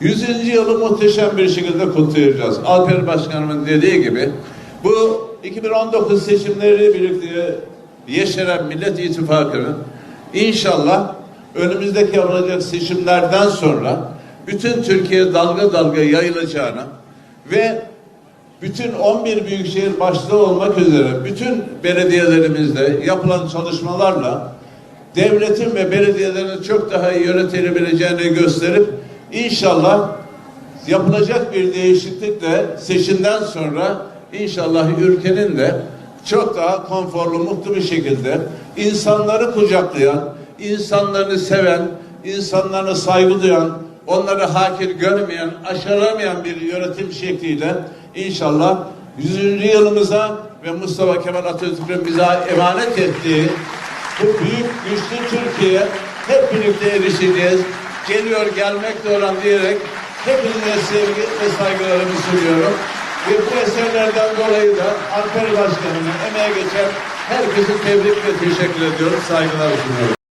100. yılı muhteşem bir şekilde kutlayacağız. Alper Başkanımın dediği gibi bu 2019 seçimleri birlikte yeşeren Millet İttifakı'nın inşallah önümüzdeki yapılacak seçimlerden sonra bütün Türkiye dalga dalga yayılacağını ve bütün 11 büyükşehir başta olmak üzere bütün belediyelerimizde yapılan çalışmalarla devletin ve belediyelerin çok daha iyi yönetilebileceğini gösterip inşallah yapılacak bir değişiklikle seçimden sonra inşallah ülkenin de çok daha konforlu, mutlu bir şekilde insanları kucaklayan, insanlarını seven, insanlarına saygı duyan, onları hakir görmeyen, aşağılamayan bir yönetim şekliyle inşallah 100. yılımıza ve Mustafa Kemal Atatürk'ün bize emanet ettiği bu büyük güçlü Türkiye hep birlikte erişeceğiz. Geliyor gelmekte olan diyerek hepinize sevgi ve saygılarımı sunuyorum. Ve bu eserlerden dolayı da Alper Başkanı'na emeğe geçen herkese tebrik ve teşekkür ediyorum. Saygılar sunuyorum.